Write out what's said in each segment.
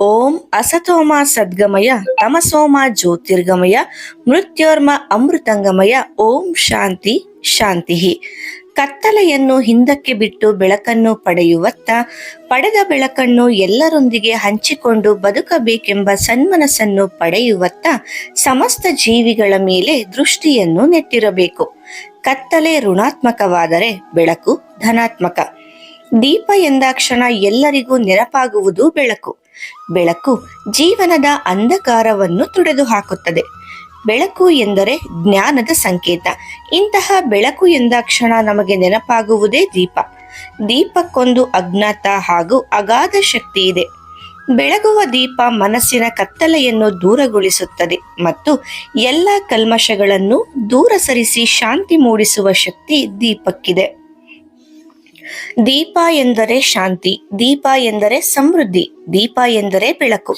ಓಂ ಅಸತೋಮ ಸದ್ಗಮಯ, ತಮಸೋಮ ಜ್ಯೋತಿರ್ಗಮಯ, ಮೃತ್ಯೋರ್ಮ ಅಮೃತಂಗಮಯ, ಓಂ ಶಾಂತಿ ಶಾಂತಿ ಕತ್ತಲೆಯನ್ನು ಹಿಂದಕ್ಕೆ ಬಿಟ್ಟು ಬೆಳಕನ್ನು ಪಡೆಯುವತ್ತ, ಪಡೆದ ಬೆಳಕನ್ನು ಎಲ್ಲರೊಂದಿಗೆ ಹಂಚಿಕೊಂಡು ಬದುಕಬೇಕೆಂಬ ಸನ್ಮನಸ್ಸನ್ನು ಪಡೆಯುವತ್ತ ಸಮಸ್ತ ಜೀವಿಗಳ ಮೇಲೆ ದೃಷ್ಟಿಯನ್ನು ನೆಟ್ಟಿರಬೇಕು. ಕತ್ತಲೆ ಋಣಾತ್ಮಕವಾದರೆ ಬೆಳಕು ಧನಾತ್ಮಕ. ದೀಪ ಎಂದಾಕ್ಷಣ ಎಲ್ಲರಿಗೂ ನೆರಪಾಗುವುದು ಬೆಳಕು. ಬೆಳಕು ಜೀವನದ ಅಂಧಕಾರವನ್ನು ತೊಡೆದು ಹಾಕುತ್ತದೆ ಬೆಳಕು ಎಂದರೆ ಜ್ಞಾನದ ಸಂಕೇತ. ಇಂತಹ ಬೆಳಕು ಎಂದಾಕ್ಷಣ ನಮಗೆ ನೆನಪಾಗುವುದೇ ದೀಪ. ದೀಪಕ್ಕೊಂದು ಅಜ್ಞಾತ ಹಾಗೂ ಅಗಾಧ ಶಕ್ತಿ ಇದೆ. ಬೆಳಗುವ ದೀಪ ಮನಸ್ಸಿನ ಕತ್ತಲೆಯನ್ನು ದೂರಗೊಳಿಸುತ್ತದೆ ಮತ್ತು ಎಲ್ಲ ಕಲ್ಮಶಗಳನ್ನು ದೂರ ಸರಿಸಿ ಶಾಂತಿ ಮೂಡಿಸುವ ಶಕ್ತಿ ದೀಪಕ್ಕಿದೆ. ದೀಪ ಎಂದರೆ ಶಾಂತಿ, ದೀಪ ಎಂದರೆ ಸಮೃದ್ಧಿ, ದೀಪ ಎಂದರೆ ಬೆಳಕು,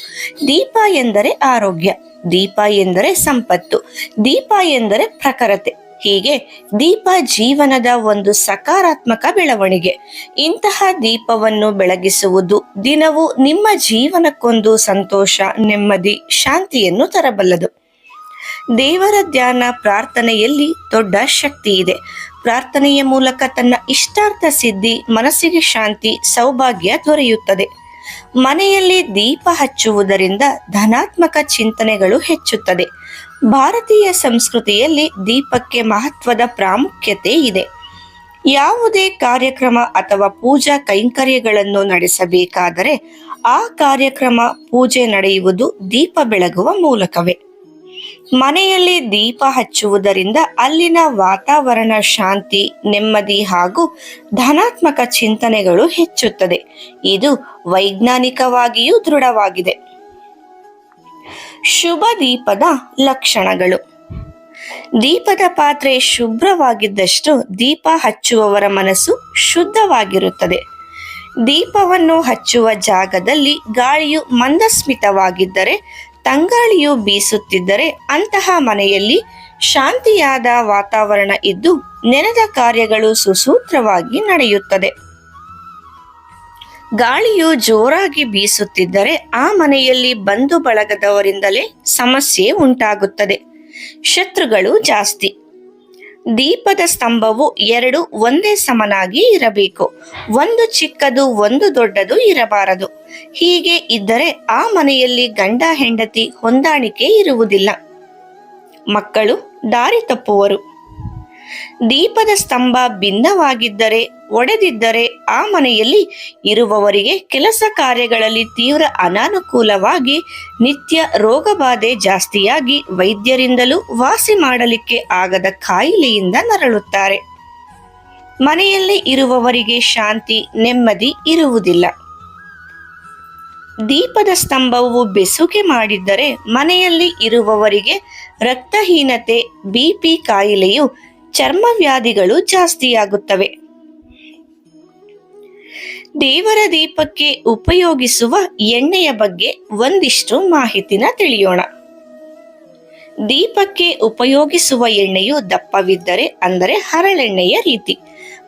ದೀಪ ಎಂದರೆ ಆರೋಗ್ಯ, ದೀಪ ಎಂದರೆ ಸಂಪತ್ತು, ದೀಪ ಎಂದರೆ ಪ್ರಖರತೆ. ಹೀಗೆ ದೀಪ ಜೀವನದ ಒಂದು ಸಕಾರಾತ್ಮಕ ಬೆಳವಣಿಗೆ. ಇಂತಹ ದೀಪವನ್ನು ಬೆಳಗಿಸುವುದು ದಿನವೂ ನಿಮ್ಮ ಜೀವನಕ್ಕೊಂದು ಸಂತೋಷ, ನೆಮ್ಮದಿ, ಶಾಂತಿಯನ್ನು ತರಬಲ್ಲದು. ದೇವರ ಧ್ಯಾನ, ಪ್ರಾರ್ಥನೆಯಲ್ಲಿ ದೊಡ್ಡ ಶಕ್ತಿ ಇದೆ. ಪ್ರಾರ್ಥನೆಯ ಮೂಲಕ ತನ್ನ ಇಷ್ಟಾರ್ಥ ಸಿದ್ಧಿ, ಮನಸ್ಸಿಗೆ ಶಾಂತಿ, ಸೌಭಾಗ್ಯ ದೊರೆಯುತ್ತದೆ. ಮನೆಯಲ್ಲಿ ದೀಪ ಹಚ್ಚುವುದರಿಂದ ಧನಾತ್ಮಕ ಚಿಂತನೆಗಳು ಹೆಚ್ಚುತ್ತದೆ. ಭಾರತೀಯ ಸಂಸ್ಕೃತಿಯಲ್ಲಿ ದೀಪಕ್ಕೆ ಮಹತ್ವದ ಪ್ರಾಮುಖ್ಯತೆ ಇದೆ. ಯಾವುದೇ ಕಾರ್ಯಕ್ರಮ ಅಥವಾ ಪೂಜಾ ಕೈಂಕರ್ಯಗಳನ್ನು ನಡೆಸಬೇಕಾದರೆ ಆ ಕಾರ್ಯಕ್ರಮ ಪೂಜೆ ನಡೆಯುವುದು ದೀಪ ಬೆಳಗುವ ಮೂಲಕವೇ. ಮನೆಯಲ್ಲಿ ದೀಪ ಹಚ್ಚುವುದರಿಂದ ಅಲ್ಲಿನ ವಾತಾವರಣ ಶಾಂತಿ, ನೆಮ್ಮದಿ ಹಾಗೂ ಧನಾತ್ಮಕ ಚಿಂತನೆಗಳು ಹೆಚ್ಚುತ್ತದೆ. ಇದು ವೈಜ್ಞಾನಿಕವಾಗಿಯೂ ದೃಢವಾಗಿದೆ. ಶುಭ ದೀಪದ ಲಕ್ಷಣಗಳು. ದೀಪದ ಪಾತ್ರೆ ಶುಭ್ರವಾಗಿದ್ದಷ್ಟು ದೀಪ ಹಚ್ಚುವವರ ಮನಸ್ಸು ಶುದ್ಧವಾಗಿರುತ್ತದೆ. ದೀಪವನ್ನು ಹಚ್ಚುವ ಜಾಗದಲ್ಲಿ ಗಾಳಿಯು ಮಂದಸ್ಮಿತವಾಗಿದ್ದರೆ ತಂಗಾಳಿಯು ಬೀಸುತ್ತಿದ್ದರೆ ಅಂತಹ ಮನೆಯಲ್ಲಿ ಶಾಂತಿಯಾದ ವಾತಾವರಣ ಇದ್ದು ನೆನೆದ ಕಾರ್ಯಗಳು ಸುಸೂತ್ರವಾಗಿ ನಡೆಯುತ್ತದೆ. ಗಾಳಿಯು ಜೋರಾಗಿ ಬೀಸುತ್ತಿದ್ದರೆ ಆ ಮನೆಯಲ್ಲಿ ಬಂಧು ಬಳಗದವರಿಂದಲೇ ಸಮಸ್ಯೆ ಉಂಟಾಗುತ್ತದೆ. ಶತ್ರುಗಳು ಜಾಸ್ತಿ. ದೀಪದ ಸ್ತಂಭವು ಎರಡು ಒಂದೇ ಸಮನಾಗಿ ಇರಬೇಕು. ಒಂದು ಚಿಕ್ಕದು, ಒಂದು ದೊಡ್ಡದು ಇರಬಾರದು. ಹೀಗೆ ಇದ್ದರೆ ಆ ಮನೆಯಲ್ಲಿ ಗಂಡ ಹೆಂಡತಿ ಹೊಂದಾಣಿಕೆ ಇರುವುದಿಲ್ಲ. ಮಕ್ಕಳು ದಾರಿ ತಪ್ಪುವರು. ದೀಪದ ಸ್ತಂಭ ಭಿನ್ನವಾಗಿದ್ದರೆ, ಒಡೆದಿದ್ದರೆ ಆ ಮನೆಯಲ್ಲಿ ಇರುವವರಿಗೆ ಕೆಲಸ ಕಾರ್ಯಗಳಲ್ಲಿ ತೀವ್ರ ಅನಾನುಕೂಲವಾಗಿ ನಿತ್ಯ ರೋಗಬಾಧೆ ಜಾಸ್ತಿಯಾಗಿ ವೈದ್ಯರಿಂದಲೂ ವಾಸಿ ಮಾಡಲಿಕ್ಕೆ ಆಗದ ಕಾಯಿಲೆಯಿಂದ ನರಳುತ್ತಾರೆ. ಮನೆಯಲ್ಲಿ ಇರುವವರಿಗೆ ಶಾಂತಿ, ನೆಮ್ಮದಿ ಇರುವುದಿಲ್ಲ. ದೀಪದ ಸ್ತಂಭವು ಬೆಸುಗೆ ಮಾಡಿದ್ದರೆ ಮನೆಯಲ್ಲಿ ಇರುವವರಿಗೆ ರಕ್ತಹೀನತೆ ಬಿಪಿ ಕಾಯಿಲೆಯು ಚರ್ಮವ್ಯಾಧಿಗಳು ಜಾಸ್ತಿಯಾಗುತ್ತವೆ. ದೇವರ ದೀಪಕ್ಕೆ ಉಪಯೋಗಿಸುವ ಎಣ್ಣೆಯ ಬಗ್ಗೆ ಒಂದಿಷ್ಟು ಮಾಹಿತಿನ ತಿಳಿಯೋಣ. ದೀಪಕ್ಕೆ ಉಪಯೋಗಿಸುವ ಎಣ್ಣೆಯು ದಪ್ಪವಿದ್ದರೆ, ಅಂದರೆ ಹರಳೆಣ್ಣೆಯ ರೀತಿ.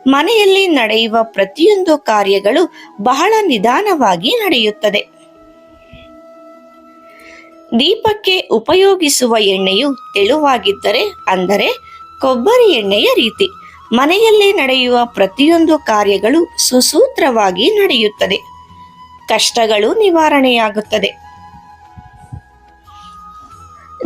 ಮನೆಯಲ್ಲಿ ನಡೆಯುವ ಪ್ರತಿಯೊಂದು ಕಾರ್ಯಗಳು ಬಹಳ ನಿಧಾನವಾಗಿ ನಡೆಯುತ್ತದೆ. ದೀಪಕ್ಕೆ ಉಪಯೋಗಿಸುವ ಎಣ್ಣೆಯು ತೆಳುವಾಗಿದ್ದರೆ, ಅಂದರೆ ಕೊಬ್ಬರಿ ಎಣ್ಣೆಯ ರೀತಿ. ಮನೆಯಲ್ಲಿ ನಡೆಯುವ ಪ್ರತಿಯೊಂದು ಕಾರ್ಯಗಳು ಸುಸೂತ್ರವಾಗಿ ನಡೆಯುತ್ತದೆ. ಕಷ್ಟಗಳು ನಿವಾರಣೆಯಾಗುತ್ತದೆ.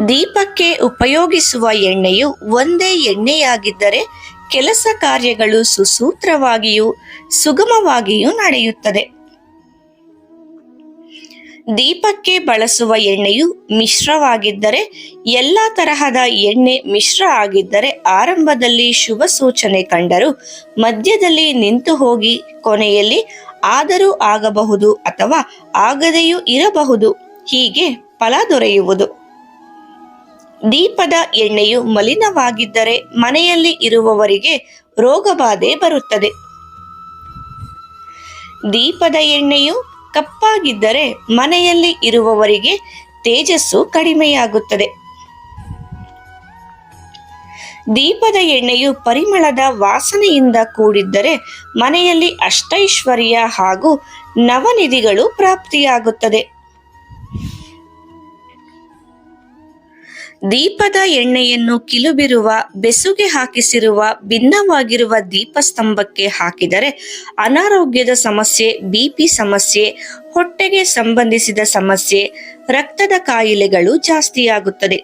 ದೀಪಕ್ಕೆ ಉಪಯೋಗಿಸುವ ಎಣ್ಣೆಯು ಒಂದೇ ಎಣ್ಣೆಯಾಗಿದ್ದರೆ ಕೆಲಸ ಕಾರ್ಯಗಳು ಸುಸೂತ್ರವಾಗಿಯೂ ಸುಗಮವಾಗಿಯೂ ನಡೆಯುತ್ತದೆ. ದೀಪಕ್ಕೆ ಬಳಸುವ ಎಣ್ಣೆಯು ಮಿಶ್ರವಾಗಿದ್ದರೆ, ಎಲ್ಲ ತರಹದ ಎಣ್ಣೆ ಮಿಶ್ರ ಆಗಿದ್ದರೆ ಆರಂಭದಲ್ಲಿ ಶುಭ ಸೂಚನೆ ಕಂಡರೂ. ಮಧ್ಯದಲ್ಲಿ ನಿಂತು ಹೋಗಿ ಕೊನೆಯಲ್ಲಿ ಆದರೂ ಆಗಬಹುದು ಅಥವಾ ಆಗದೆಯೂ ಇರಬಹುದು. ಹೀಗೆ ಫಲ ದೊರೆಯುವುದು. ದೀಪದ ಎಣ್ಣೆಯು ಮಲಿನವಾಗಿದ್ದರೆ ಮನೆಯಲ್ಲಿ ಇರುವವರಿಗೆ ರೋಗಬಾಧೆ ಬರುತ್ತದೆ. ದೀಪದ ಎಣ್ಣೆಯು ಕಪ್ಪಾಗಿದ್ದರೆ ಮನೆಯಲ್ಲಿ ಇರುವವರಿಗೆ ತೇಜಸ್ಸು ಕಡಿಮೆಯಾಗುತ್ತದೆ. ದೀಪದ ಎಣ್ಣೆಯು ಪರಿಮಳದ ವಾಸನೆಯಿಂದ ಕೂಡಿದ್ದರೆ ಮನೆಯಲ್ಲಿ ಅಷ್ಟೈಶ್ವರ್ಯ ಹಾಗೂ ನವನಿಧಿಗಳು ಪ್ರಾಪ್ತಿಯಾಗುತ್ತದೆ. ದೀಪದ ಎಣ್ಣೆಯನ್ನು ಕಿಲುಬಿರುವ, ಬೆಸುಗೆ ಹಾಕಿಸಿರುವ, ಭಿನ್ನವಾಗಿರುವ ದೀಪಸ್ತಂಭಕ್ಕೆ ಹಾಕಿದರೆ ಅನಾರೋಗ್ಯದ ಸಮಸ್ಯೆ ಬಿಪಿ ಸಮಸ್ಯೆ, ಹೊಟ್ಟೆಗೆ ಸಂಬಂಧಿಸಿದ ಸಮಸ್ಯೆ, ರಕ್ತದ ಕಾಯಿಲೆಗಳು ಜಾಸ್ತಿಯಾಗುತ್ತದೆ.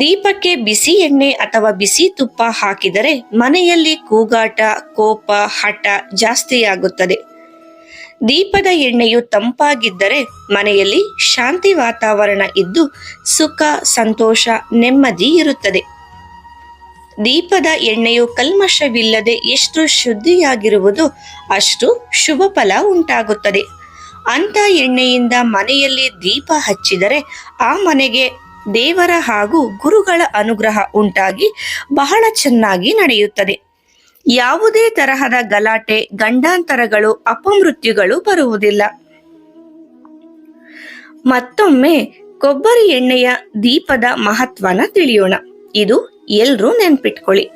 ದೀಪಕ್ಕೆ ಬಿಸಿ ಎಣ್ಣೆ ಅಥವಾ ಬಿಸಿ ತುಪ್ಪ ಹಾಕಿದರೆ ಮನೆಯಲ್ಲಿ ಕೂಗಾಟ, ಕೋಪ, ಹಠ ಜಾಸ್ತಿಯಾಗುತ್ತದೆ. ದೀಪದ ಎಣ್ಣೆಯು ತಂಪಾಗಿದ್ದರೆ ಮನೆಯಲ್ಲಿ ಶಾಂತಿ ವಾತಾವರಣ ಇದ್ದು ಸುಖ, ಸಂತೋಷ, ನೆಮ್ಮದಿ ಇರುತ್ತದೆ. ದೀಪದ ಎಣ್ಣೆಯು ಕಲ್ಮಶವಿಲ್ಲದೆ ಎಷ್ಟು ಶುದ್ಧಿಯಾಗಿರುವುದು ಅಷ್ಟು ಶುಭ ಫಲ ಉಂಟಾಗುತ್ತದೆ. ಅಂತ ಎಣ್ಣೆಯಿಂದ ಮನೆಯಲ್ಲಿ ದೀಪ ಹಚ್ಚಿದರೆ ಆ ಮನೆಗೆ ದೇವರ ಹಾಗೂ ಗುರುಗಳ ಅನುಗ್ರಹ ಉಂಟಾಗಿ ಬಹಳ ಚೆನ್ನಾಗಿ ನಡೆಯುತ್ತದೆ. ಯಾವುದೇ ತರಹದ ಗಲಾಟೆ, ಗಂಡಾಂತರಗಳು, ಅಪಮೃತ್ಯುಗಳು ಬರುವುದಿಲ್ಲ. ಮತ್ತೊಮ್ಮೆ ಕೊಬ್ಬರಿ ಎಣ್ಣೆಯ ದೀಪದ ಮಹತ್ವನ ತಿಳಿಯೋಣ. ಇದು ಎಲ್ರೂ ನೆನ್ಪಿಟ್ಕೊಳ್ಳಿ.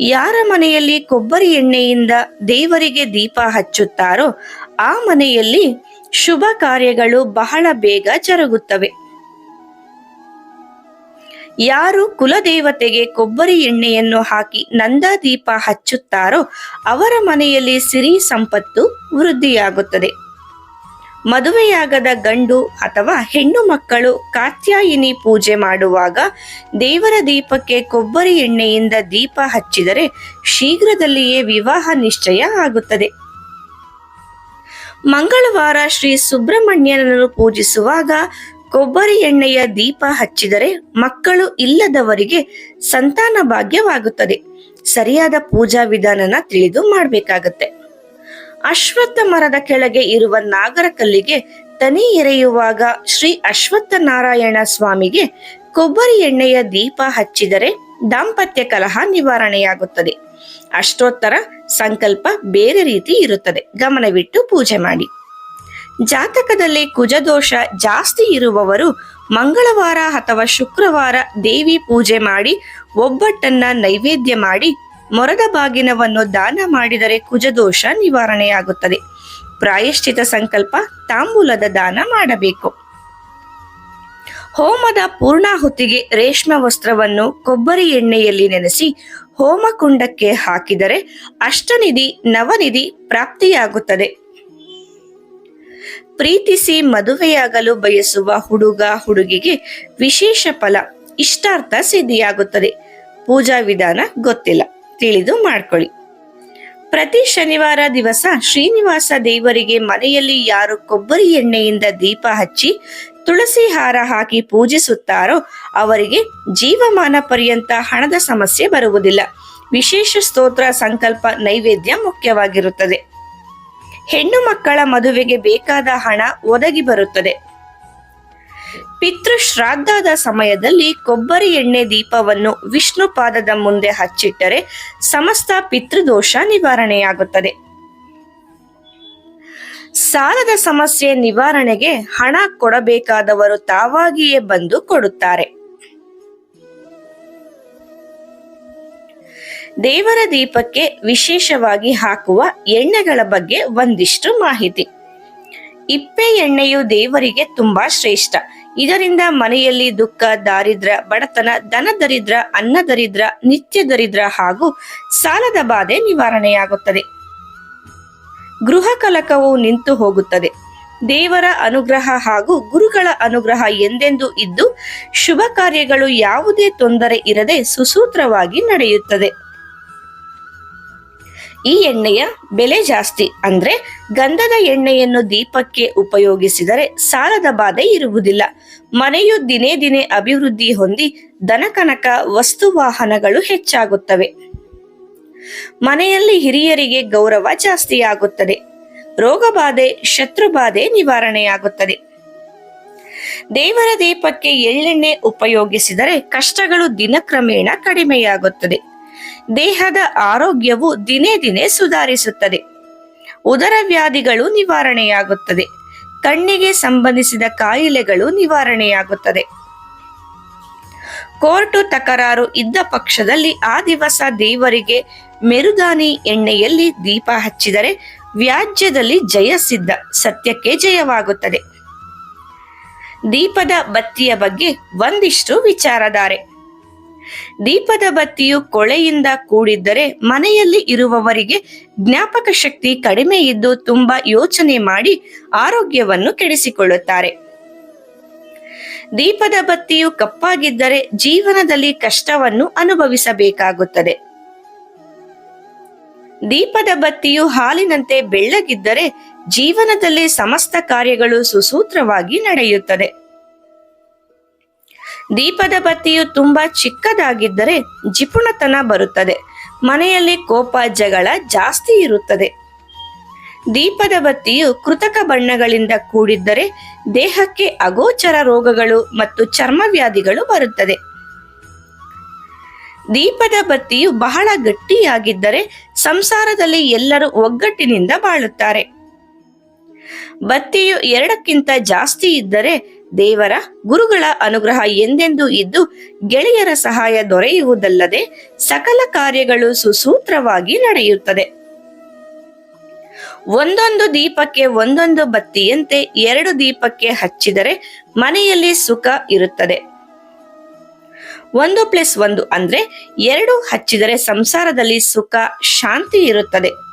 ಯಾರ ಮನೆಯಲ್ಲಿ ಕೊಬ್ಬರಿ ಎಣ್ಣೆಯಿಂದ ದೇವರಿಗೆ ದೀಪ ಹಚ್ಚುತ್ತಾರೋ ಆ ಮನೆಯಲ್ಲಿ ಶುಭ ಕಾರ್ಯಗಳು ಬಹಳ ಬೇಗ ಜರುಗುತ್ತವೆ. ಯಾರು ಕುಲದೇವತೆಗೆ ಕೊಬ್ಬರಿ ಎಣ್ಣೆಯನ್ನು ಹಾಕಿ ನಂದಾದೀಪ ಹಚ್ಚುತ್ತಾರೋ ಅವರ ಮನೆಯಲ್ಲಿ ಸಿರಿ ಸಂಪತ್ತು ವೃದ್ಧಿಯಾಗುತ್ತದೆ. ಮದುವೆಯಾಗದ ಗಂಡು ಅಥವಾ ಹೆಣ್ಣು ಮಕ್ಕಳು ಕಾತ್ಯಾಯಿನಿ ಪೂಜೆ ಮಾಡುವಾಗ ದೇವರ ದೀಪಕ್ಕೆ ಕೊಬ್ಬರಿ ಎಣ್ಣೆಯಿಂದ ದೀಪ ಹಚ್ಚಿದರೆ ಶೀಘ್ರದಲ್ಲಿಯೇ ವಿವಾಹ ನಿಶ್ಚಯ ಆಗುತ್ತದೆ. ಮಂಗಳವಾರ ಶ್ರೀ ಸುಬ್ರಹ್ಮಣ್ಯನನ್ನು ಪೂಜಿಸುವಾಗ ಕೊಬ್ಬರಿ ಎಣ್ಣೆಯ ದೀಪ ಹಚ್ಚಿದರೆ ಮಕ್ಕಳು ಇಲ್ಲದವರಿಗೆ ಸಂತಾನ ಭಾಗ್ಯವಾಗುತ್ತದೆ. ಸರಿಯಾದ ಪೂಜಾ ವಿಧಾನನ ತಿಳಿದು ಮಾಡಬೇಕಾಗತ್ತೆ. ಅಶ್ವತ್ಥ ಮರದ ಕೆಳಗೆ ಇರುವ ನಾಗರ ಕಲ್ಲಿಗೆ ತನಿ ಎರೆಯುವಾಗ ಶ್ರೀ ಅಶ್ವತ್ಥ ನಾರಾಯಣ ಸ್ವಾಮಿಗೆ ಕೊಬ್ಬರಿ ಎಣ್ಣೆಯ ದೀಪ ಹಚ್ಚಿದರೆ ದಾಂಪತ್ಯ ಕಲಹ ನಿವಾರಣೆಯಾಗುತ್ತದೆ. ಅಷ್ಟೋತ್ತರ ಸಂಕಲ್ಪ ಬೇರೆ ರೀತಿ ಇರುತ್ತದೆ. ಗಮನವಿಟ್ಟು ಪೂಜೆ ಮಾಡಿ. ಜಾತಕದಲ್ಲಿ ಕುಜದೋಷ ಜಾಸ್ತಿ ಇರುವವರು ಮಂಗಳವಾರ ಅಥವಾ ಶುಕ್ರವಾರ ದೇವಿ ಪೂಜೆ ಮಾಡಿ ಒಬ್ಬಟ್ಟನ್ನ ನೈವೇದ್ಯ ಮಾಡಿ ಮೊರದ ಬಾಗಿನವನ್ನು ದಾನ ಮಾಡಿದರೆ ಕುಜದೋಷ ನಿವಾರಣೆಯಾಗುತ್ತದೆ. ಪ್ರಾಯಶ್ಚಿತ ಸಂಕಲ್ಪ ತಾಂಬೂಲದ ದಾನ ಮಾಡಬೇಕು. ಹೋಮದ ಪೂರ್ಣಾಹುತಿಗೆ ರೇಷ್ಮೆ ವಸ್ತ್ರವನ್ನು ಕೊಬ್ಬರಿ ಎಣ್ಣೆಯಲ್ಲಿ ನೆನೆಸಿ ಹೋಮಕುಂಡಕ್ಕೆ ಹಾಕಿದರೆ ಅಷ್ಟನಿಧಿ ನವನಿಧಿ ಪ್ರಾಪ್ತಿಯಾಗುತ್ತದೆ. ಪ್ರೀತಿಸಿ ಮದುವೆಯಾಗಲು ಬಯಸುವ ಹುಡುಗ ಹುಡುಗಿಗೆ ವಿಶೇಷ ಫಲ, ಇಷ್ಟಾರ್ಥ ಸಿದ್ಧಿಯಾಗುತ್ತದೆ. ಪೂಜಾ ವಿಧಾನ ಗೊತ್ತಿಲ್ಲ. ತಿಳಿದು ಮಾಡ್ಕೊಳ್ಳಿ. ಪ್ರತಿ ಶನಿವಾರ ದಿವಸ ಶ್ರೀನಿವಾಸ ದೇವರಿಗೆ ಮನೆಯಲ್ಲಿ ಯಾರು ಕೊಬ್ಬರಿ ಎಣ್ಣೆಯಿಂದ ದೀಪ ಹಚ್ಚಿ ತುಳಸಿ ಹಾರ ಹಾಕಿ ಪೂಜಿಸುತ್ತಾರೋ ಅವರಿಗೆ ಜೀವಮಾನ ಪರ್ಯಂತ ಹಣದ ಸಮಸ್ಯೆ ಬರುವುದಿಲ್ಲ. ವಿಶೇಷ ಸ್ತೋತ್ರ, ಸಂಕಲ್ಪ, ನೈವೇದ್ಯ ಮುಖ್ಯವಾಗಿರುತ್ತದೆ. ಹೆಣ್ಣು ಮಕ್ಕಳ ಮದುವೆಗೆ ಬೇಕಾದ ಹಣ ಒದಗಿ ಬರುತ್ತದೆ. ಪಿತೃ ಶ್ರಾದ್ದದ ಸಮಯದಲ್ಲಿ ಕೊಬ್ಬರಿ ಎಣ್ಣೆ ದೀಪವನ್ನು ವಿಷ್ಣು ಪಾದದ ಮುಂದೆ ಹಚ್ಚಿಟ್ಟರೆ ಸಮಸ್ತ ಪಿತೃದೋಷ ನಿವಾರಣೆಯಾಗುತ್ತದೆ. ಸಾಲದ ಸಮಸ್ಯೆ ನಿವಾರಣೆಗೆ ಹಣ ಕೊಡಬೇಕಾದವರು ತಾವಾಗಿಯೇ ಬಂದು ಕೊಡುತ್ತಾರೆ. ದೇವರ ದೀಪಕ್ಕೆ ವಿಶೇಷವಾಗಿ ಹಾಕುವ ಎಣ್ಣೆಗಳ ಬಗ್ಗೆ ಒಂದಿಷ್ಟು ಮಾಹಿತಿ. ಇಪ್ಪೆ ಎಣ್ಣೆಯು ದೇವರಿಗೆ ತುಂಬಾ ಶ್ರೇಷ್ಠ. ಇದರಿಂದ ಮನೆಯಲ್ಲಿ ದುಃಖ, ದಾರಿದ್ರ, ಬಡತನ ದನ ದರಿದ್ರ, ಅನ್ನ ದರಿದ್ರ, ನಿತ್ಯ ದರಿದ್ರ ಹಾಗೂ ಸಾಲದ ಬಾಧೆ ನಿವಾರಣೆಯಾಗುತ್ತದೆ. ಗೃಹ ಕಲಕವು ನಿಂತು ಹೋಗುತ್ತದೆ. ದೇವರ ಅನುಗ್ರಹ ಹಾಗೂ ಗುರುಗಳ ಅನುಗ್ರಹ ಎಂದೆಂದು ಇದ್ದು, ಶುಭ ಕಾರ್ಯಗಳು ಯಾವುದೇ ತೊಂದರೆ ಇರದೆ ಸುಸೂತ್ರವಾಗಿ ನಡೆಯುತ್ತದೆ. ಈ ಎಣ್ಣೆಯ ಬೆಲೆ ಜಾಸ್ತಿ ಅಂದ್ರೆ ಗಂಧದ ಎಣ್ಣೆಯನ್ನು ದೀಪಕ್ಕೆ ಉಪಯೋಗಿಸಿದರೆ ಸಾಲದ ಬಾಧೆ ಇರುವುದಿಲ್ಲ. ಮನೆಯು ದಿನೇ ದಿನೇ ಅಭಿವೃದ್ಧಿ ಹೊಂದಿ ದನಕನಕ ವಸ್ತು ವಾಹನಗಳು ಹೆಚ್ಚಾಗುತ್ತವೆ. ಮನೆಯಲ್ಲಿ ಹಿರಿಯರಿಗೆ ಗೌರವ ಜಾಸ್ತಿಯಾಗುತ್ತದೆ. ರೋಗಬಾಧೆ ಶತ್ರುಬಾಧೆ ನಿವಾರಣೆಯಾಗುತ್ತದೆ. ದೇವರ ದೀಪಕ್ಕೆ ಎಳ್ಳೆಣ್ಣೆ ಉಪಯೋಗಿಸಿದರೆ ಕಷ್ಟಗಳು ದಿನಕ್ರಮೇಣ ಕಡಿಮೆಯಾಗುತ್ತದೆ. ದೇಹದ ಆರೋಗ್ಯವು ದಿನೇ ದಿನೇ ಸುಧಾರಿಸುತ್ತದೆ. ಉದರ ವ್ಯಾಧಿಗಳು ನಿವಾರಣೆಯಾಗುತ್ತದೆ. ಕಣ್ಣಿಗೆ ಸಂಬಂಧಿಸಿದ ಕಾಯಿಲೆಗಳು ನಿವಾರಣೆಯಾಗುತ್ತದೆ. ಕೋರ್ಟು ತಕರಾರು ಇದ್ದ ಪಕ್ಷದಲ್ಲಿ ಆ ದಿವಸ ದೇವರಿಗೆ ಮೆರುದಾನಿ ಎಣ್ಣೆಯಲ್ಲಿ ದೀಪ ಹಚ್ಚಿದರೆ ವ್ಯಾಜ್ಯದಲ್ಲಿ ಜಯ ಸಿದ್ಧ, ಸತ್ಯಕ್ಕೆ ಜಯವಾಗುತ್ತದೆ. ದೀಪದ ಬತ್ತಿಯ ಬಗ್ಗೆ ಒಂದಿಷ್ಟು ವಿಚಾರಧಾರೆ. ದೀಪದ ಬತ್ತಿಯು ಕೊಳೆಯಿಂದ ಕೂಡಿದ್ದರೆ ಮನೆಯಲ್ಲಿ ಇರುವವರಿಗೆ ಜ್ಞಾಪಕ ಶಕ್ತಿ ಕಡಿಮೆ ಇದ್ದು ತುಂಬಾ ಯೋಚನೆ ಮಾಡಿ ಆರೋಗ್ಯವನ್ನು ಕೆಡಿಸಿಕೊಳ್ಳುತ್ತಾರೆ. ದೀಪದ ಬತ್ತಿಯು ಕಪ್ಪಾಗಿದ್ದರೆ ಜೀವನದಲ್ಲಿ ಕಷ್ಟವನ್ನು ಅನುಭವಿಸಬೇಕಾಗುತ್ತದೆ. ದೀಪದ ಬತ್ತಿಯು ಹಾಲಿನಂತೆ ಬೆಳ್ಳಗಿದ್ದರೆ ಜೀವನದಲ್ಲಿ ಸಮಸ್ತ ಕಾರ್ಯಗಳು ಸುಸೂತ್ರವಾಗಿ ನಡೆಯುತ್ತದೆ. ದೀಪದ ಬತ್ತಿಯು ತುಂಬಾ ಚಿಕ್ಕದಾಗಿದ್ದರೆ ಜಿಪುಣತನ ಬರುತ್ತದೆ. ಮನೆಯಲ್ಲಿ ಕೋಪ, ಜಗಳ ಜಾಸ್ತಿ ಇರುತ್ತದೆ. ದೀಪದ ಬತ್ತಿಯು ಕೃತಕ ಬಣ್ಣಗಳಿಂದ ಕೂಡಿದ್ದರೆ ದೇಹಕ್ಕೆ ಅಗೋಚರ ರೋಗಗಳು ಮತ್ತು ಚರ್ಮವ್ಯಾಧಿಗಳು ಬರುತ್ತದೆ. ದೀಪದ ಬತ್ತಿಯು ಬಹಳ ಗಟ್ಟಿಯಾಗಿದ್ದರೆ ಸಂಸಾರದಲ್ಲಿ ಎಲ್ಲರೂ ಒಗ್ಗಟ್ಟಿನಿಂದ ಬಾಳುತ್ತಾರೆ. ಬತ್ತಿಯು ಎರಡಕ್ಕಿಂತ ಜಾಸ್ತಿ ಇದ್ದರೆ ದೇವರ ಗುರುಗಳ ಅನುಗ್ರಹ ಎಂದೆಂದೂ ಇದ್ದು ಗೆಳೆಯರ ಸಹಾಯ ದೊರೆಯುವುದಲ್ಲದೆ ಸಕಲ ಕಾರ್ಯಗಳು ಸುಸೂತ್ರವಾಗಿ ನಡೆಯುತ್ತದೆ. ಒಂದೊಂದು ದೀಪಕ್ಕೆ ಒಂದೊಂದು ಬತ್ತಿಯಂತೆ ಎರಡು ದೀಪಕ್ಕೆ ಹಚ್ಚಿದರೆ ಮನೆಯಲ್ಲಿ ಸುಖ ಇರುತ್ತದೆ. ಒಂದು ಪ್ಲಸ್ ಒಂದು ಅಂದ್ರೆ ಎರಡು ಹಚ್ಚಿದರೆ ಸಂಸಾರದಲ್ಲಿ ಸುಖ, ಶಾಂತಿ ಇರುತ್ತದೆ.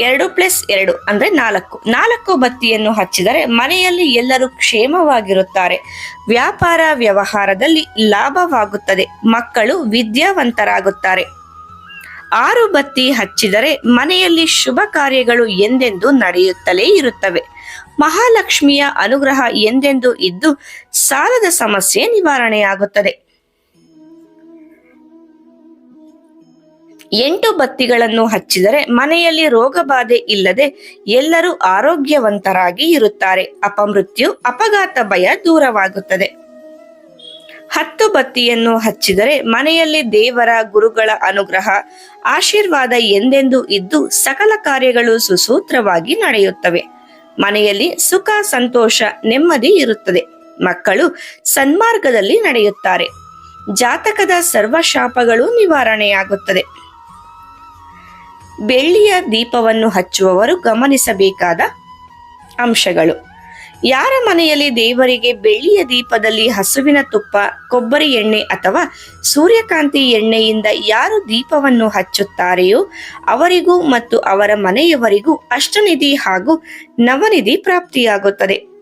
ಎರಡು ಪ್ಲಸ್ ಎರಡು ಅಂದ್ರೆ ನಾಲ್ಕು. ನಾಲ್ಕು ಬತ್ತಿಯನ್ನು ಹಚ್ಚಿದರೆ ಮನೆಯಲ್ಲಿ ಎಲ್ಲರೂ ಕ್ಷೇಮವಾಗಿರುತ್ತಾರೆ. ವ್ಯಾಪಾರ ವ್ಯವಹಾರದಲ್ಲಿ ಲಾಭವಾಗುತ್ತದೆ. ಮಕ್ಕಳು ವಿದ್ಯಾವಂತರಾಗುತ್ತಾರೆ. ಆರು ಬತ್ತಿ ಹಚ್ಚಿದರೆ ಮನೆಯಲ್ಲಿ ಶುಭ ಕಾರ್ಯಗಳು ಎಂದೆಂದು ನಡೆಯುತ್ತಲೇ ಇರುತ್ತವೆ. ಮಹಾಲಕ್ಷ್ಮಿಯ ಅನುಗ್ರಹ ಎಂದೆಂದು ಇದ್ದು ಸಾಲದ ಸಮಸ್ಯೆ ನಿವಾರಣೆಯಾಗುತ್ತದೆ. ಎಂಟು ಬತ್ತಿಗಳನ್ನು ಹಚ್ಚಿದರೆ ಮನೆಯಲ್ಲಿ ರೋಗ ಬಾಧೆ ಇಲ್ಲದೆ ಎಲ್ಲರೂ ಆರೋಗ್ಯವಂತರಾಗಿ ಇರುತ್ತಾರೆ. ಅಪಮೃತ್ಯು ಅಪಘಾತ ಭಯ ದೂರವಾಗುತ್ತದೆ. ಹತ್ತು ಬತ್ತಿಯನ್ನು ಹಚ್ಚಿದರೆ ಮನೆಯಲ್ಲಿ ದೇವರ, ಗುರುಗಳ ಅನುಗ್ರಹ, ಆಶೀರ್ವಾದ ಎಂದೆಂದು ಇದ್ದು ಸಕಲ ಕಾರ್ಯಗಳು ಸುಸೂತ್ರವಾಗಿ ನಡೆಯುತ್ತವೆ. ಮನೆಯಲ್ಲಿ ಸುಖ, ಸಂತೋಷ, ನೆಮ್ಮದಿ ಇರುತ್ತದೆ. ಮಕ್ಕಳು ಸನ್ಮಾರ್ಗದಲ್ಲಿ ನಡೆಯುತ್ತಾರೆ. ಜಾತಕದ ಸರ್ವ ಶಾಪಗಳು ನಿವಾರಣೆಯಾಗುತ್ತದೆ. ಬೆಳ್ಳಿಯ ದೀಪವನ್ನು ಹಚ್ಚುವವರು ಗಮನಿಸಬೇಕಾದ ಅಂಶಗಳು. ಯಾರ ಮನೆಯಲ್ಲಿ ದೇವರಿಗೆ ಬೆಳ್ಳಿಯ ದೀಪದಲ್ಲಿ ಹಸುವಿನ ತುಪ್ಪ, ಕೊಬ್ಬರಿ ಎಣ್ಣೆ ಅಥವಾ ಸೂರ್ಯಕಾಂತಿ ಎಣ್ಣೆಯಿಂದ ಯಾರು ದೀಪವನ್ನು ಹಚ್ಚುತ್ತಾರೆಯೋ ಅವರಿಗೂ ಮತ್ತು ಅವರ ಮನೆಯವರಿಗೂ ಅಷ್ಟನಿಧಿ ಹಾಗೂ ನವನಿಧಿ ಪ್ರಾಪ್ತಿಯಾಗುತ್ತದೆ.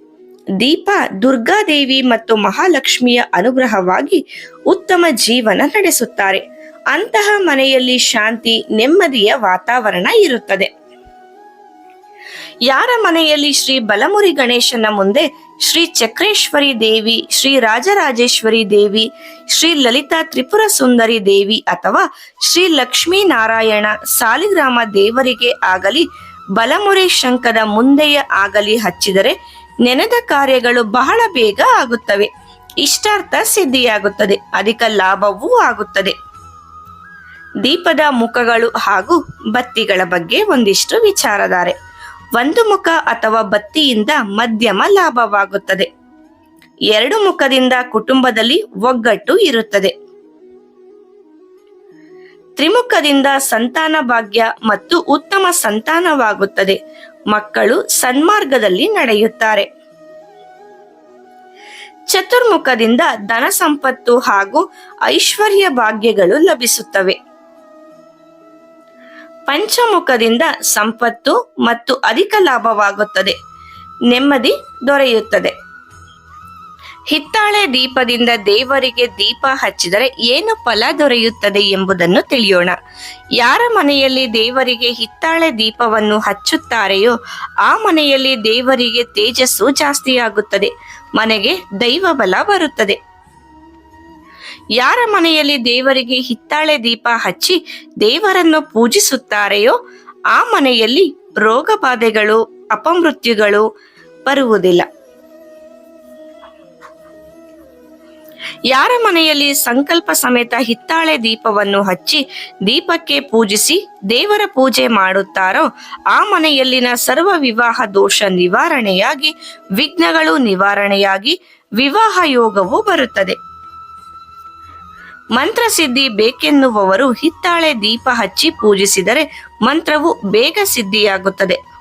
ದೀಪ ದುರ್ಗಾದೇವಿ ಮತ್ತು ಮಹಾಲಕ್ಷ್ಮಿಯ ಅನುಗ್ರಹವಾಗಿ ಉತ್ತಮ ಜೀವನ ನಡೆಸುತ್ತಾರೆ. ಅಂತಹ ಮನೆಯಲ್ಲಿ ಶಾಂತಿ, ನೆಮ್ಮದಿಯ ವಾತಾವರಣ ಇರುತ್ತದೆ. ಯಾರ ಮನೆಯಲ್ಲಿ ಶ್ರೀ ಬಲಮುರಿ ಗಣೇಶನ ಮುಂದೆ ಶ್ರೀ ಚಕ್ರೇಶ್ವರಿ ದೇವಿ, ಶ್ರೀ ರಾಜರಾಜೇಶ್ವರಿ ದೇವಿ, ಶ್ರೀ ಲಲಿತಾ ತ್ರಿಪುರ ಸುಂದರಿ ದೇವಿ ಅಥವಾ ಶ್ರೀ ಲಕ್ಷ್ಮೀ ನಾರಾಯಣ ಸಾಲಿಗ್ರಾಮ ದೇವರಿಗೆ ಆಗಲಿ, ಬಲಮುರಿ ಶಂಕದ ಮುಂದೆಯ ಆಗಲಿ ಹಚ್ಚಿದರೆ ನೆನೆದ ಕಾರ್ಯಗಳು ಬಹಳ ಬೇಗ ಆಗುತ್ತವೆ. ಇಷ್ಟಾರ್ಥ ಸಿದ್ಧಿಯಾಗುತ್ತದೆ. ಅಧಿಕ ಲಾಭವೂ ಆಗುತ್ತದೆ. ದೀಪದ ಮುಖಗಳು ಹಾಗೂ ಬತ್ತಿಗಳ ಬಗ್ಗೆ ಒಂದಿಷ್ಟು ವಿಚಾರಧಾರೆ. ಒಂದು ಮುಖ ಅಥವಾ ಬತ್ತಿಯಿಂದ ಮಧ್ಯಮ ಲಾಭವಾಗುತ್ತದೆ. ಎರಡು ಮುಖದಿಂದ ಕುಟುಂಬದಲ್ಲಿ ಒಗ್ಗಟ್ಟು ಇರುತ್ತದೆ. ತ್ರಿಮುಖದಿಂದ ಸಂತಾನ ಭಾಗ್ಯ ಮತ್ತು ಉತ್ತಮ ಸಂತಾನವಾಗುತ್ತದೆ. ಮಕ್ಕಳು ಸನ್ಮಾರ್ಗದಲ್ಲಿ ನಡೆಯುತ್ತಾರೆ. ಚತುರ್ಮುಖದಿಂದ ಧನ ಸಂಪತ್ತು ಹಾಗೂ ಐಶ್ವರ್ಯ ಭಾಗ್ಯಗಳು ಲಭಿಸುತ್ತವೆ. ಪಂಚಮುಖದಿಂದ ಸಂಪತ್ತು ಮತ್ತು ಅಧಿಕ ಲಾಭವಾಗುತ್ತದೆ. ನೆಮ್ಮದಿ ದೊರೆಯುತ್ತದೆ. ಹಿತ್ತಾಳೆ ದೀಪದಿಂದ ದೇವರಿಗೆ ದೀಪ ಹಚ್ಚಿದರೆ ಏನು ಫಲ ದೊರೆಯುತ್ತದೆ ಎಂಬುದನ್ನು ತಿಳಿಯೋಣ. ಯಾರ ಮನೆಯಲ್ಲಿ ದೇವರಿಗೆ ಹಿತ್ತಾಳೆ ದೀಪವನ್ನು ಹಚ್ಚುತ್ತಾರೆಯೋ ಆ ಮನೆಯಲ್ಲಿ ದೇವರಿಗೆ ತೇಜಸ್ಸು ಜಾಸ್ತಿಯಾಗುತ್ತದೆ. ಮನೆಗೆ ದೈವ ಬಲ ಬರುತ್ತದೆ. ಯಾರ ಮನೆಯಲ್ಲಿ ದೇವರಿಗೆ ಹಿತ್ತಾಳೆ ದೀಪ ಹಚ್ಚಿ ದೇವರನ್ನು ಪೂಜಿಸುತ್ತಾರೆಯೋ ಆ ಮನೆಯಲ್ಲಿ ರೋಗ ಬಾಧೆಗಳು, ಅಪಮೃತ್ಯುಗಳು ಬರುವುದಿಲ್ಲ. ಯಾರ ಮನೆಯಲ್ಲಿ ಸಂಕಲ್ಪ ಸಮೇತ ಹಿತ್ತಾಳೆ ದೀಪವನ್ನು ಹಚ್ಚಿ ದೀಪಕ್ಕೆ ಪೂಜಿಸಿ ದೇವರ ಪೂಜೆ ಮಾಡುತ್ತಾರೋ ಆ ಮನೆಯಲ್ಲಿನ ಸರ್ವ ವಿವಾಹ ದೋಷ ನಿವಾರಣೆಯಾಗಿ, ವಿಘ್ನಗಳು ನಿವಾರಣೆಯಾಗಿ ವಿವಾಹ ಯೋಗವು ಬರುತ್ತದೆ. ಮಂತ್ರಸಿದ್ಧಿ ಬೇಕೆನ್ನುವವರು ಹಿತ್ತಾಳೆ ದೀಪ ಹಚ್ಚಿ ಪೂಜಿಸಿದರೆ ಮಂತ್ರವು ಬೇಗ ಸಿದ್ಧಿಯಾಗುತ್ತದೆ.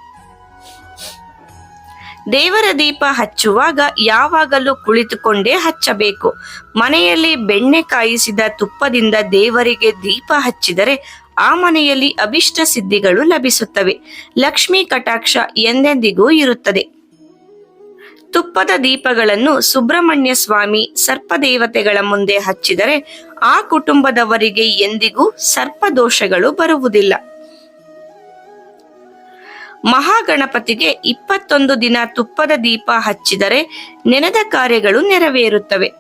ದೇವರ ದೀಪ ಹಚ್ಚುವಾಗ ಯಾವಾಗಲೂ ಕುಳಿತುಕೊಂಡೇ ಹಚ್ಚಬೇಕು. ಮನೆಯಲ್ಲಿ ಬೆಣ್ಣೆ ಕಾಯಿಸಿದ ತುಪ್ಪದಿಂದ ದೇವರಿಗೆ ದೀಪ ಹಚ್ಚಿದರೆ ಆ ಮನೆಯಲ್ಲಿ ಅಭಿಷ್ಟ ಸಿದ್ಧಿಗಳು ಲಭಿಸುತ್ತವೆ. ಲಕ್ಷ್ಮೀ ಕಟಾಕ್ಷ ಎಂದೆಂದಿಗೂ ಇರುತ್ತದೆ. ತುಪ್ಪದ ದೀಪಗಳನ್ನು ಸುಬ್ರಹ್ಮಣ್ಯ ಸ್ವಾಮಿ ಸರ್ಪದೇವತೆಗಳ ಮುಂದೆ ಹಚ್ಚಿದರೆ ಆ ಕುಟುಂಬದವರಿಗೆ ಎಂದಿಗೂ ಸರ್ಪದೋಷಗಳು ಬರುವುದಿಲ್ಲ. ಮಹಾಗಣಪತಿಗೆ ಇಪ್ಪತ್ತೊಂದು ದಿನ ತುಪ್ಪದ ದೀಪ ಹಚ್ಚಿದರೆ ನೆನೆದ ಕಾರ್ಯಗಳು ನೆರವೇರುತ್ತವೆ.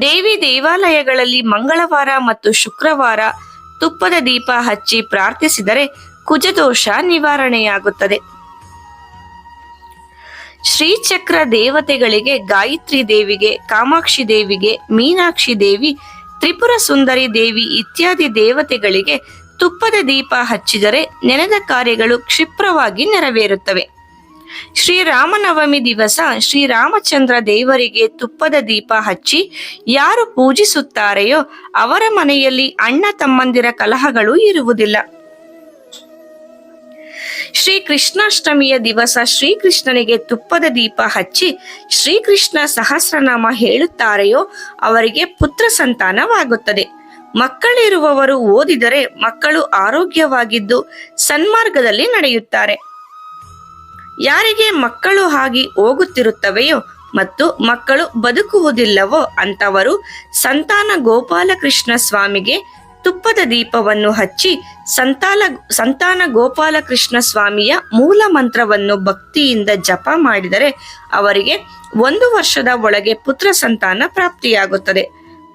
ದೇವಿ ದೇವಾಲಯಗಳಲ್ಲಿ ಮಂಗಳವಾರ ಮತ್ತು ಶುಕ್ರವಾರ ತುಪ್ಪದ ದೀಪ ಹಚ್ಚಿ ಪ್ರಾರ್ಥಿಸಿದರೆ ಕುಜದೋಷ ನಿವಾರಣೆಯಾಗುತ್ತದೆ. ಶ್ರೀಚಕ್ರ ದೇವತೆಗಳಿಗೆ, ಗಾಯತ್ರಿ ದೇವಿಗೆ, ಕಾಮಾಕ್ಷಿ ದೇವಿಗೆ, ಮೀನಾಕ್ಷಿ ದೇವಿ, ತ್ರಿಪುರ ಸುಂದರಿ ದೇವಿ ಇತ್ಯಾದಿ ದೇವತೆಗಳಿಗೆ ತುಪ್ಪದ ದೀಪ ಹಚ್ಚಿದರೆ ನೆನೆದ ಕಾರ್ಯಗಳು ಕ್ಷಿಪ್ರವಾಗಿ ನೆರವೇರುತ್ತವೆ. ಶ್ರೀರಾಮನವಮಿ ದಿವಸ ಶ್ರೀರಾಮಚಂದ್ರ ದೇವರಿಗೆ ತುಪ್ಪದ ದೀಪ ಹಚ್ಚಿ ಯಾರು ಪೂಜಿಸುತ್ತಾರೆಯೋ ಅವರ ಮನೆಯಲ್ಲಿ ಅಣ್ಣ ತಮ್ಮಂದಿರ ಕಲಹಗಳು ಇರುವುದಿಲ್ಲ. ಶ್ರೀ ಕೃಷ್ಣಾಷ್ಟಮಿಯ ದಿವಸ ಶ್ರೀಕೃಷ್ಣನಿಗೆ ತುಪ್ಪದ ದೀಪ ಹಚ್ಚಿ ಶ್ರೀಕೃಷ್ಣ ಸಹಸ್ರನಾಮ ಹೇಳುತ್ತಾರೆಯೋ ಅವರಿಗೆ ಪುತ್ರ ಸಂತಾನವಾಗುತ್ತದೆ. ಮಕ್ಕಳಿರುವವರು ಓದಿದರೆ ಮಕ್ಕಳು ಆರೋಗ್ಯವಾಗಿದ್ದು ಸನ್ಮಾರ್ಗದಲ್ಲಿ ನಡೆಯುತ್ತಾರೆ. ಯಾರಿಗೆ ಮಕ್ಕಳು ಹಾಗೆ ಹೋಗುತ್ತಿರುತ್ತವೆಯೋ ಮತ್ತು ಮಕ್ಕಳು ಬದುಕುವುದಿಲ್ಲವೋ ಅಂತವರು ಸಂತಾನ ಗೋಪಾಲಕೃಷ್ಣ ಸ್ವಾಮಿಗೆ ತುಪ್ಪದ ದೀಪವನ್ನು ಹಚ್ಚಿ ಸಂತಾನ ಸಂತಾನ ಗೋಪಾಲಕೃಷ್ಣ ಸ್ವಾಮಿಯ ಮೂಲ ಮಂತ್ರವನ್ನು ಭಕ್ತಿಯಿಂದ ಜಪ ಮಾಡಿದರೆ ಅವರಿಗೆ ಒಂದು ವರ್ಷದ ಒಳಗೆ ಪುತ್ರ ಸಂತಾನ ಪ್ರಾಪ್ತಿಯಾಗುತ್ತದೆ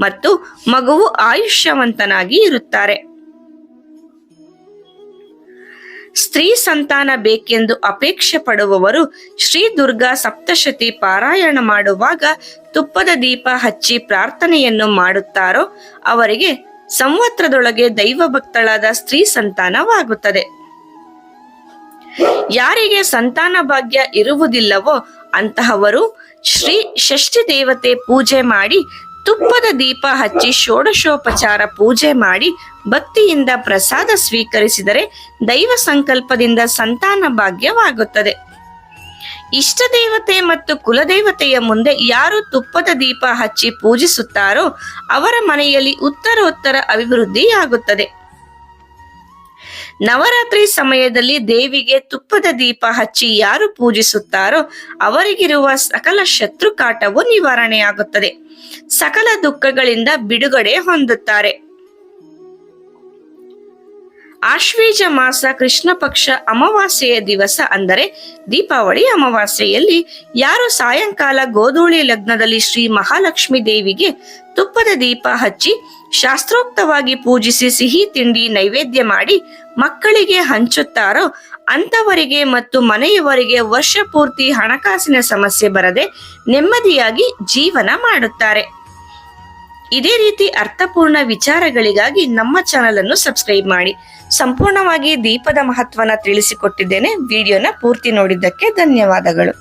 ಮತ್ತು ಮಗುವು ಆಯುಷ್ಯವಂತನಾಗಿ ಇರುತ್ತಾರೆ. ಸ್ತ್ರೀ ಸಂತಾನ ಬೇಕೆಂದು ಅಪೇಕ್ಷೆ ಪಡುವವರು ಶ್ರೀ ದುರ್ಗಾ ಸಪ್ತಶತಿ ಪಾರಾಯಣ ಮಾಡುವಾಗ ತುಪ್ಪದ ದೀಪ ಹಚ್ಚಿ ಪ್ರಾರ್ಥನೆಯನ್ನು ಮಾಡುತ್ತಾರೋ ಅವರಿಗೆ ಸಂವತ್ಸರದೊಳಗೆ ದೈವ ಭಕ್ತಳಾದ ಸ್ತ್ರೀ ಸಂತಾನವಾಗುತ್ತದೆ. ಯಾರಿಗೆ ಸಂತಾನ ಭಾಗ್ಯ ಇರುವುದಿಲ್ಲವೋ ಅಂತಹವರು ಶ್ರೀ ಷಷ್ಠಿ ದೇವತೆ ಪೂಜೆ ಮಾಡಿ, ತುಪ್ಪದ ದೀಪ ಹಚ್ಚಿ ಷೋಡಶೋಪಚಾರ ಪೂಜೆ ಮಾಡಿ, ಭಕ್ತಿಯಿಂದ ಪ್ರಸಾದ ಸ್ವೀಕರಿಸಿದರೆ ದೈವ ಸಂಕಲ್ಪದಿಂದ ಸಂತಾನ ಭಾಗ್ಯವಾಗುತ್ತದೆ. ಇಷ್ಟ ದೇವತೆ ಮತ್ತು ಕುಲದೇವತೆಯ ಮುಂದೆ ಯಾರು ತುಪ್ಪದ ದೀಪ ಹಚ್ಚಿ ಪೂಜಿಸುತ್ತಾರೋ ಅವರ ಮನೆಯಲ್ಲಿ ಉತ್ತರೋತ್ತರ ಅಭಿವೃದ್ಧಿಯಾಗುತ್ತದೆ. ನವರಾತ್ರಿ ಸಮಯದಲ್ಲಿ ದೇವಿಗೆ ತುಪ್ಪದ ದೀಪ ಹಚ್ಚಿ ಯಾರು ಪೂಜಿಸುತ್ತಾರೋ ಅವರಿಗಿರುವ ಸಕಲ ಶತ್ರು ಕಾಟವು ನಿವಾರಣೆಯಾಗುತ್ತದೆ. ಸಕಲ ದುಃಖಗಳಿಂದ ಬಿಡುಗಡೆ ಹೊಂದುತ್ತಾರೆ. ಆಶ್ವೇಜ ಮಾಸ ಕೃಷ್ಣ ಪಕ್ಷ ಅಮಾವಾಸ್ಯೆಯ ದಿವಸ ಅಂದರೆ ದೀಪಾವಳಿ ಅಮಾವಾಸ್ಯೆಯಲ್ಲಿ. ಯಾರು ಸಾಯಂಕಾಲ ಗೋಧೂಳಿ ಲಗ್ನದಲ್ಲಿ ಶ್ರೀ ಮಹಾಲಕ್ಷ್ಮಿ ದೇವಿಗೆ ತುಪ್ಪದ ದೀಪ ಹಚ್ಚಿ ಶಾಸ್ತ್ರೋಕ್ತವಾಗಿ ಪೂಜಿಸಿ ಸಿಹಿ ತಿಂಡಿ ನೈವೇದ್ಯ ಮಾಡಿ ಮಕ್ಕಳಿಗೆ ಹಂಚುತ್ತಾರೋ ಅಂತವರಿಗೆ ಮತ್ತು ಮನೆಯವರಿಗೆ ವರ್ಷ ಪೂರ್ತಿ ಹಣಕಾಸಿನ ಸಮಸ್ಯೆ ಬರದೆ ನೆಮ್ಮದಿಯಾಗಿ ಜೀವನ ಮಾಡುತ್ತಾರೆ. ಇದೇ ರೀತಿ ಅರ್ಥಪೂರ್ಣ ವಿಚಾರಗಳಿಗಾಗಿ ನಮ್ಮ ಚಾನಲ್ ಅನ್ನು ಸಬ್ಸ್ಕ್ರೈಬ್ ಮಾಡಿ. ಸಂಪೂರ್ಣವಾಗಿ ದೀಪದ ಮಹತ್ವನ ತಿಳಿಸಿಕೊಟ್ಟಿದ್ದೇನೆ. ವಿಡಿಯೋನ ಪೂರ್ತಿ ನೋಡಿದ್ದಕ್ಕೆ ಧನ್ಯವಾದಗಳು.